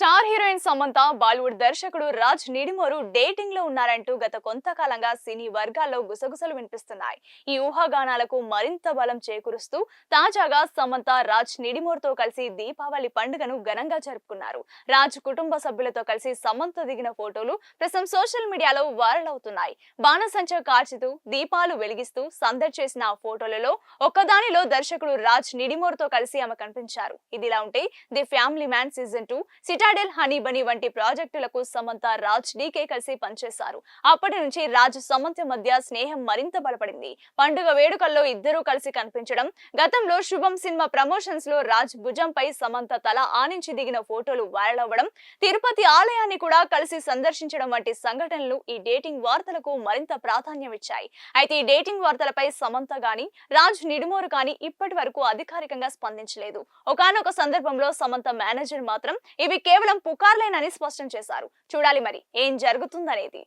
Star heroine Samantha Bollywood దర్శకుడు రాజ్ నిడిమోరు డేటింగ్లో ఉన్నారంటూ గత కొంతకాలంగా సినీ వర్గాల్లో గుసగుసలు వినిపిస్తున్నాయి. ఈ ఊహాగానాలకు మరింత బలం చేకూరుస్తూ తాజాగా సమంత రాజ్ నిడిమోరుతో కలిసి దీపావళి పండుగను ఘనంగా జరుపుకున్నారు. రాజ్ కుటుంబ సభ్యులతో కలిసి సమంత దిగిన ఫోటోలు ప్రస్తుతం సోషల్ మీడియాలో వైరల్ అవుతున్నాయి. బాణసంచ కాల్చుతూ దీపాలు వెలిగిస్తూ సందడి చేసిన ఆ ఫోటోలలో ఒక్కదానిలో దర్శకుడు రాజ్ నిడిమోరుతో కలిసి ఆమె కనిపించారు. ఇదిలా ఉంటే The Family Man season two Citadel Honey Bunny వంటి ప్రాజెక్టులకు సమంత రాజ్ డీకే కలిసి పనిచేశారు. అప్పటి నుంచి రాజ్ సమంత మధ్య స్నేహం మరింత బలపడింది. పండుగ వేడుకల్లో ఇద్దరూ కలిసి కనిపించడం గతంలో శుభం సినిమా ప్రమోషన్స్లో రాజ్ భుజంపై సమంత తల ఆనించి దిగిన ఫోటోలు వైరల్ అవ్వడం తిరుపతి ఆలయాన్ని కూడా కలిసి సందర్శించడం వంటి సంఘటనలు ఈ డేటింగ్ వార్తలకు మరింత ప్రాధాన్యం ఇచ్చాయి. అయితే ఈ డేటింగ్ వార్తలపై సమంత గాని రాజ్ నిడుమోరు గాని ఇప్పటి వరకు అధికారికంగా స్పందించలేదు. ఒకానొక సందర్భంలో సమంత మేనేజర్ మాత్రం ఇవి కేవలం పుకార్లేనని స్పష్టం చేశారు. చూడాలి మరి ఏం జరుగుతుందనేది.